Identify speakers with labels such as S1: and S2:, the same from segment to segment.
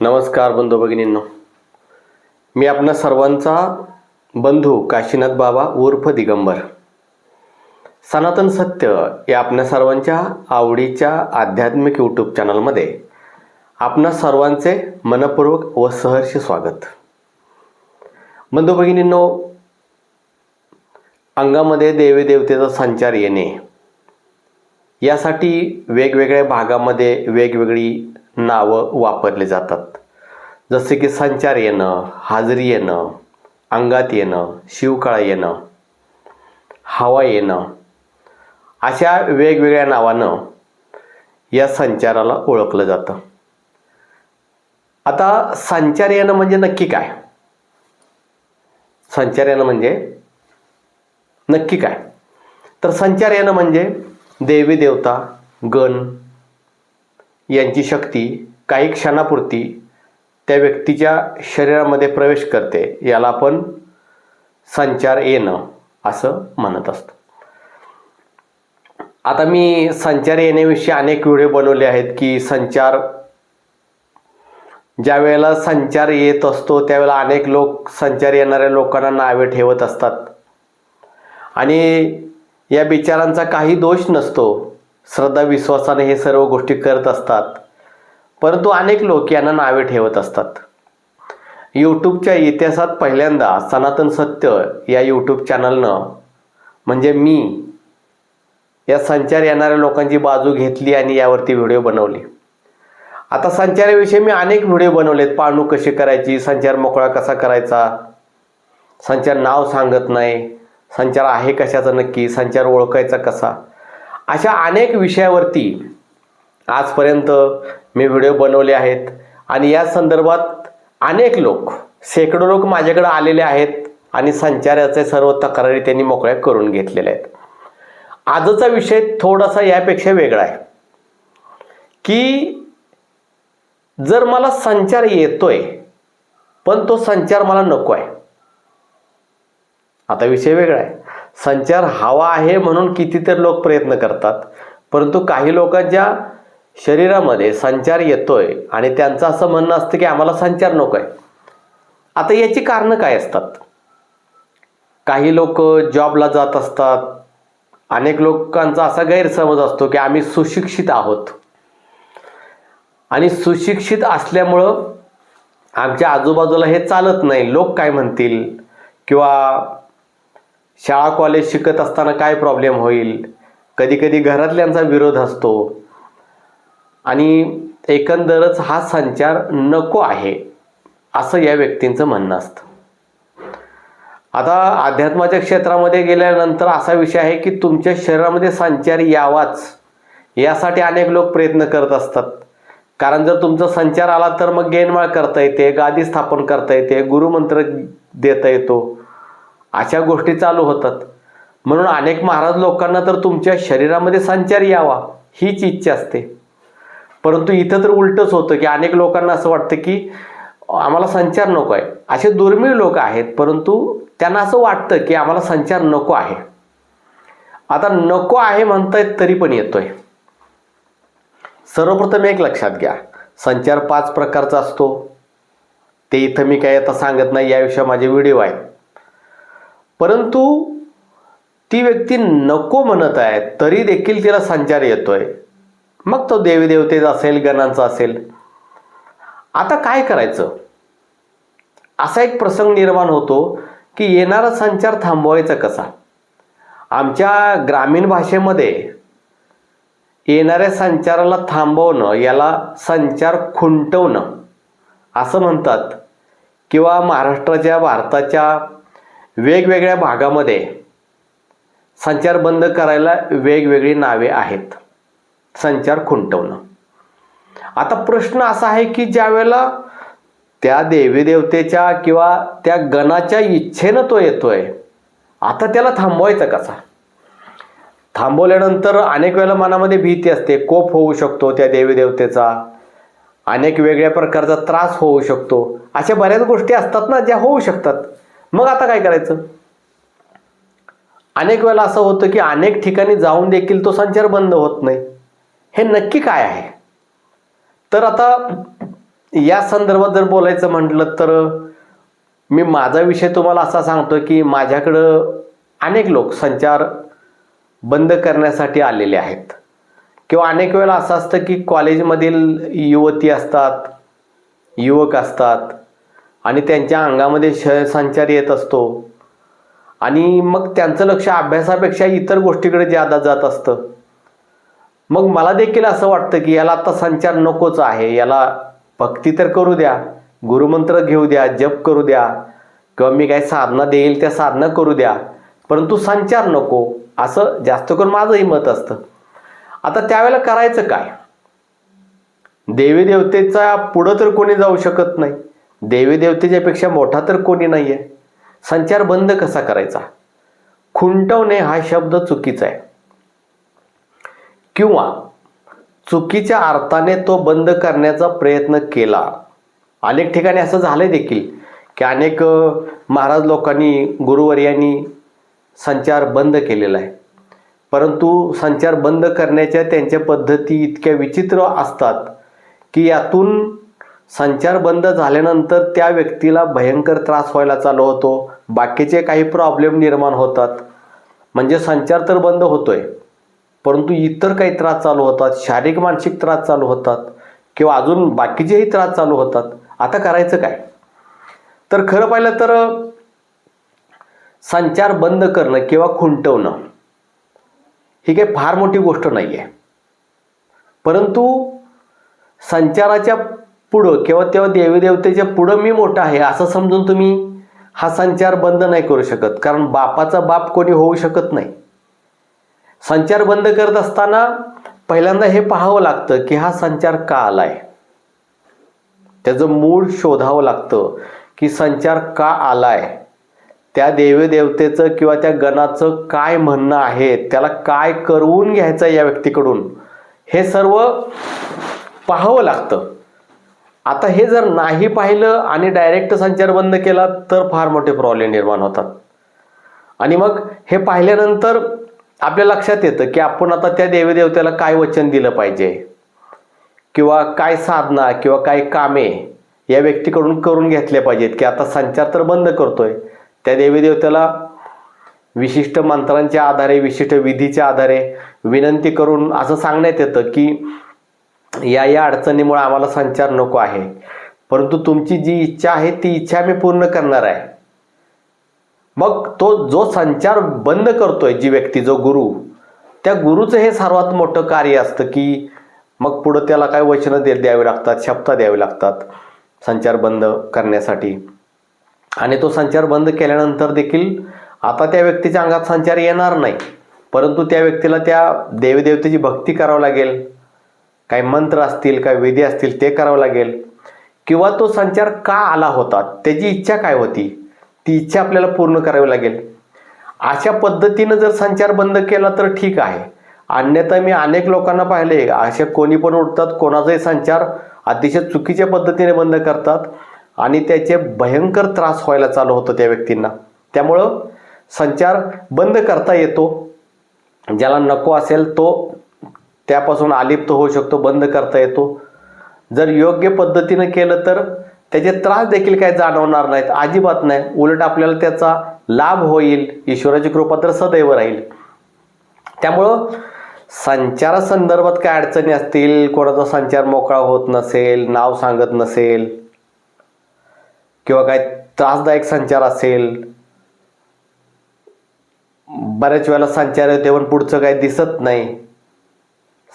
S1: नमस्कार बंधू भगिनींनो. मी आपणा सर्वांचा बंधू काशीनाथ बाबा उर्फ दिगंबर. सनातन सत्य या आपल्या सर्वांच्या आवडीच्या आध्यात्मिक यूट्यूब चॅनलमध्ये आपणा सर्वांचे मनपूर्वक व सहर्ष स्वागत. बंधू भगिनींनो अंगामध्ये देवी देवतेचा संचार येणे यासाठी वेगवेगळ्या भागामध्ये वेगवेगळी नावं वापरली जातात. जसे की संचार येणं हाजरी येणं अंगात येणं शिवकाळ येणं हवा येणं अशा वेगवेगळ्या नावानं या संचाराला ओळखलं जातं. आता संचार येणं म्हणजे नक्की काय? संचार येणं म्हणजे नक्की काय? तर संचार येणं म्हणजे देवी देवता गण यांची शक्ती काही क्षणापुरती त्या व्यक्तीच्या शरीरामध्ये प्रवेश करते याला आपण संचार येणं असं म्हणत असतो. आता मी संचार येण्याविषयी अनेक व्हिडिओ बनवले आहेत की संचार ज्या वेळेला संचार येत असतो त्यावेळेला अनेक लोक संचार येणाऱ्या लोकांना नावे ठेवत असतात. आणि या बिचारांचा काही दोष नसतो. श्रद्धा विश्वासाने हे सर्व गोष्टी करत असतात. परंतु अनेक लोक यांना नावे ठेवत असतात. यूट्यूबच्या इतिहासात पहिल्यांदा सनातन सत्य या यूट्यूब चॅनलनं म्हणजे मी या संचार येणाऱ्या लोकांची बाजू घेतली आणि यावरती व्हिडिओ बनवले. आता संचाराविषयी मी अनेक व्हिडिओ बनवलेत. पाळणूक कशी करायची? संचार मोकळा कसा करायचा? संचार नाव सांगत नाही. संचार आहे कशाचा नक्की? संचार ओळखायचा कसा? अशा अनेक विषयावरती आजपर्यंत मी व्हिडिओ बनवले आहेत. आणि या संदर्भात अनेक लोक शेकडो लोक माझ्याकडे आलेले आहेत आणि संचाराचे सर्व तक्रारी त्यांनी मोकळ्या करून घेतलेल्या आहेत. आजचा विषय थोडासा यापेक्षा वेगळा आहे. की जर मला संचार येतोय पण तो संचार मला नको आहे आता विषय वेगळा आहे. संचार हवा आहे म्हणून कितीतरी लोक प्रयत्न करतात. परंतु काही लोकांच्या शरीरामध्ये संचार येतोय आणि त्यांचं असं म्हणणं असतं की आम्हाला संचार नको आहे आता याची कारणं काय असतात? काही लोक जॉबला जात असतात. अनेक लोकांचा असा गैरसमज असतो की आम्ही सुशिक्षित आहोत. आणि सुशिक्षित असल्यामुळं आमच्या आजूबाजूला हे चालत नाही. लोक काय म्हणतील? किंवा शाळा कॉलेज शिकत असताना काय प्रॉब्लेम होईल? कधी कधी घरातल्यांचा विरोध असतो. आणि एकंदरच हा संचार नको आहे असं या व्यक्तींचं म्हणणं असतं. आता अध्यात्माच्या क्षेत्रामध्ये गेल्यानंतर असा विषय आहे की तुमच्या शरीरामध्ये संचार यावाच. यासाठी अनेक लोक प्रयत्न करत असतात. कारण जर तुमचा संचार आला तर मग गेनमाळ करता येते गादी स्थापन करता येते गुरुमंत्र देता येतो. अशा गोष्टी चालू होतात. म्हणून अनेक महाराज लोकांना तर तुमच्या शरीरामध्ये संचार यावा हीच इच्छा असते. परंतु इथं तर उलटच होतं की अनेक लोकांना असं वाटतं की आम्हाला संचार नको आहे. असे दुर्मिळ लोक आहेत परंतु त्यांना असं वाटतं की आम्हाला संचार नको आहे. आता नको आहे म्हणतायत तरी पण येतोय. सर्वप्रथम एक लक्षात घ्या संचार पाच प्रकारचा असतो. ते इथं मी काय आता सांगत नाही याविषयी माझे व्हिडिओ आहेत. परंतु ती व्यक्ती नको म्हणत आहे तरी देखील तिला संचार येतोय. मग तो देवीदेवतेचा असेल गणांचा असेल. आता काय करायचं? असा एक प्रसंग निर्माण होतो की येणारा संचार थांबवायचा कसा? आमच्या ग्रामीण भाषेमध्ये येणाऱ्या संचाराला थांबवणं याला संचार खुंटवणं असं म्हणतात. किंवा महाराष्ट्राच्या भारताच्या वेगवेगळ्या भागामध्ये संचार बंद करायला वेगवेगळी नावे आहेत. संचार खुंटवणं. आता प्रश्न असा आहे की ज्या वेळेला त्या देवी देवतेच्या किंवा त्या गणाच्या इच्छेनं तो येतोय आता त्याला थांबवायचा कसा? थांबवल्यानंतर अनेक वेळेला मनामध्ये भीती असते कोप होऊ शकतो त्या देवी देवतेचा अनेक वेगळ्या प्रकारचा त्रास होऊ शकतो. अशा बऱ्याच गोष्टी असतात ना ज्या होऊ शकतात. मग आता काय करायचं? अनेक वेळेला असं होतं की अनेक ठिकाणी जाऊन देखील तो संचार बंद होत नाही. हे नक्की काय आहे? तर आता या संदर्भात जर बोलायचं म्हटलं तर मी माझा विषय तुम्हाला असा सांगतो की माझ्याकडं अनेक लोक संचार बंद करण्यासाठी आलेले आहेत. किंवा अनेक वेळेला असं असतं की कॉलेजमधील युवती असतात युवक असतात आणि त्यांच्या अंगामध्ये श संचार येत असतो. आणि मग त्यांचं लक्ष अभ्यासापेक्षा इतर गोष्टीकडे ज्यादा जात असतं. मग मला देखील असं वाटतं की याला आता संचार नकोच आहे. याला भक्ती तर करू द्या गुरुमंत्र घेऊ द्या जप करू द्या किंवा मी काही साधना देईल त्या साधना करू द्या परंतु संचार नको असं जास्त करून माझंही मत असतं. आता त्यावेळेला करायचं काय? देवी देवतेचा पुढं तर कोणी जाऊ शकत नाही. देवीदेवतेच्यापेक्षा मोठा तर कोणी नाही आहे संचार बंद कसा करायचा? खुंटवणे हा शब्द चुकीचा आहे. किंवा चुकीच्या अर्थाने तो बंद करण्याचा प्रयत्न केला. अनेक ठिकाणी असं झालंय देखील की अनेक महाराज लोकांनी गुरुवर्यांनी संचार बंद केलेला आहे. परंतु संचार बंद करण्याच्या त्यांच्या पद्धती इतक्या विचित्र असतात की यातून संचार बंद झाल्यानंतर त्या व्यक्तीला भयंकर त्रास व्हायला चालू होतो. बाकीचे काही प्रॉब्लेम निर्माण होतात. म्हणजे संचार तर बंद होतोय. परंतु इतर काही त्रास चालू होतात. शारीरिक मानसिक त्रास चालू होतात. किंवा अजून बाकीचेही त्रास चालू होतात. आता करायचं काय? तर खरं पाहिलं तर संचार बंद करणं किंवा खुंटवणं ही काही फार मोठी गोष्ट नाही आहे परंतु संचाराच्या पुढं किंवा तेव्हा देवी देवतेच्या पुढं मी मोठा आहे असं समजून तुम्ही हा संचार बंद नाही करू शकत. कारण बापाचा बाप कोणी होऊ शकत नाही. संचार बंद करत असताना पहिल्यांदा हे पाहावं लागतं की हा संचार का आलाय? त्याचं मूळ शोधावं लागतं की संचार का आलाय? त्या देवी देवतेचं किंवा त्या गणाचं काय म्हणणं आहे? त्याला काय करवून घ्यायचं या व्यक्तीकडून? हे सर्व पाहावं लागतं. आता हे जर नाही पाहिलं आणि डायरेक्ट संचार बंद केला तर फार मोठे प्रॉब्लेम निर्माण होतात. आणि मग हे पाहिल्यानंतर आपल्या लक्षात येतं की आपण आता त्या देवीदेवतेला काय वचन दिलं पाहिजे? किंवा काय साधना किंवा काय कामे या व्यक्तीकडून करून घेतले पाहिजेत की आता संचार तर बंद करतोय. त्या देवीदेवतेला विशिष्ट मंत्रांच्या आधारे विशिष्ट विधीच्या आधारे विनंती करून असं सांगण्यात येतं की या या अडचणीमुळे आम्हाला संचार नको आहे. परंतु तुमची जी इच्छा आहे ती इच्छा मी पूर्ण करणार आहे. मग तो जो संचार बंद करतोय जी व्यक्ती जो गुरु त्या गुरुचं हे सर्वात मोठं कार्य असतं की मग पुढं त्याला काय वचनं दे द्यावी लागतात शब्द द्यावी लागतात संचार बंद करण्यासाठी. आणि तो संचार बंद केल्यानंतर देखील आता त्या व्यक्तीच्या अंगात संचार येणार नाही. परंतु त्या व्यक्तीला त्या देवदेवतेची भक्ती करावं लागेल. काही मंत्र असतील काही विधी असतील ते करावं लागेल. किंवा तो संचार का आला होता त्याची इच्छा काय होती ती इच्छा आपल्याला पूर्ण करावी लागेल. अशा पद्धतीनं जर संचार बंद केला तर ठीक आहे. अन्यथा मी अनेक लोकांना पाहिले असे कोणी पण उठतात कोणाचाही संचार अतिशय चुकीच्या पद्धतीने बंद करतात आणि त्याचे भयंकर त्रास व्हायला चालू होतो त्या व्यक्तींना. त्यामुळं संचार बंद करता येतो. ज्याला नको असेल तो त्यापासून आलिप्त होऊ शकतो बंद करता येतो. जर योग्य पद्धतीनं केलं तर त्याचे त्रास देखील काही जाणवणार नाहीत अजिबात नाही. उलट आपल्याला त्याचा लाभ होईल ईश्वराची कृपा तर सदैव राहील. त्यामुळं संचारासंदर्भात काय अडचणी असतील कोणाचा संचार मोकळा होत नसेल नाव सांगत नसेल किंवा काय त्रासदायक संचार असेल बऱ्याच वेळेला संचार येते पण पुढचं काही दिसत नाही.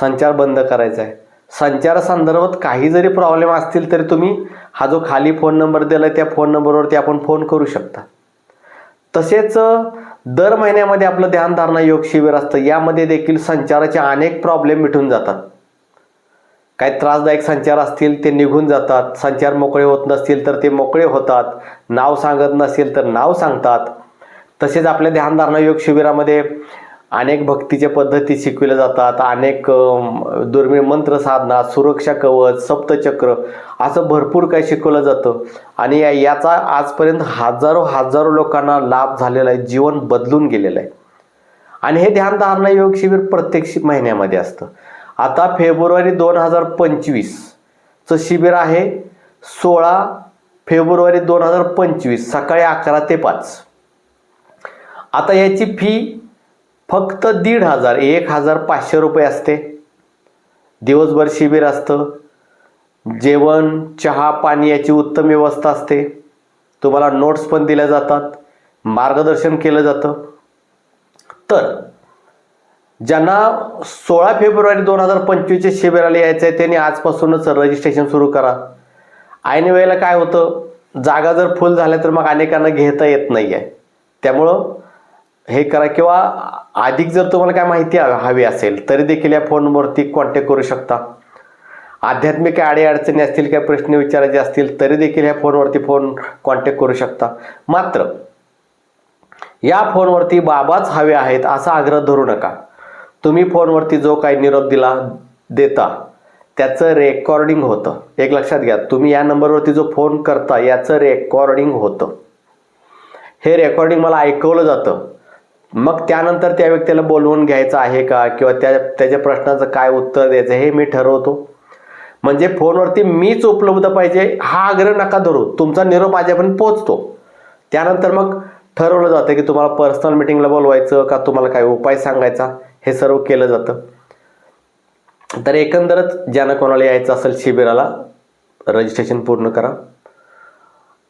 S1: संचार बंद करायचा आहे. संचारासंदर्भात काही जरी प्रॉब्लेम असतील तरी तुम्ही हा जो खाली फोन नंबर दिला त्या फोन नंबरवरती आपण फोन करू शकता. तसेच दर महिन्यामध्ये आपलं ध्यानधारणा योग शिबिर असतं. यामध्ये देखील संचाराचे अनेक प्रॉब्लेम मिटून जातात. काही त्रासदायक संचार असतील ते निघून जातात. संचार मोकळे होत नसतील तर ते मोकळे होतात. नाव सांगत नसेल तर नाव सांगतात. तसेच आपल्या ध्यानधारणा योग शिबिरामध्ये अनेक भक्तीच्या पद्धती शिकविल्या जातात अनेक दुर्मिळ मंत्र साधना सुरक्षा कवच सप्तचक्र असं भरपूर काही शिकवलं जातं. आणि या- याचा आजपर्यंत हजारो हजारो लोकांना लाभ झालेला आहे जीवन बदलून गेलेलं आहे. आणि हे ध्यानधारणा योग शिबिर प्रत्येक महिन्यामध्ये असतं. आता फेब्रुवारी दोन हजार पंचवीसचं शिबिर आहे सोळा फेब्रुवारी दोन हजार पंचवीस सकाळी अकरा ते पाच. आता याची फी फक्त दीड हजार एक हजार पाचशे रुपये असते. दिवसभर शिबिर असतं. जेवण चहा पाणी याची उत्तम व्यवस्था असते. तुम्हाला नोट्स पण दिल्या जातात. मार्गदर्शन केलं जातं. तर ज्यांना सोळा फेब्रुवारी दोन हजार पंचवीसच्या शिबिराला यायचं आहे त्यांनी आजपासूनच रजिस्ट्रेशन सुरू करा. ऐन वेळेला काय होतं? जागा जर फुल झाल्या तर मग अनेकांना घेता येत नाही आहे त्यामुळं हे करा किंवा अधिक जर तुम्हाला काय माहिती हवी हवी असेल तरी देखील या फोनवरती कॉन्टॅक्ट करू शकता. आध्यात्मिक अडीअडचणी असतील काय प्रश्न विचारायचे असतील तरी देखील ह्या फोनवरती फोन कॉन्टॅक्ट करू शकता. मात्र या फोनवरती बाबाच हवे आहेत असा आग्रह धरू नका. तुम्ही फोनवरती जो काही निरोप दिला देता त्याचं रेकॉर्डिंग होतं. एक लक्षात घ्या तुम्ही या नंबरवरती जो फोन करता याचं रेकॉर्डिंग होतं. हे रेकॉर्डिंग मला ऐकवलं जातं. मग त्यानंतर त्या व्यक्तीला बोलवून घ्यायचं आहे का? किंवा त्या त्याच्या प्रश्नाचं काय उत्तर द्यायचं हे मी ठरवतो. म्हणजे फोनवरती मीच उपलब्ध पाहिजे हा आग्रह नका धरू. तुमचा निरोप माझ्यापर्यंत पोहोचतो. त्यानंतर मग ठरवलं जातं की तुम्हाला पर्सनल मिटिंगला बोलवायचं का तुम्हाला काय उपाय सांगायचा? हे सर्व केलं जातं. तर एकंदरच ज्यांना कोणाला यायचं असेल शिबिराला रजिस्ट्रेशन पूर्ण करा.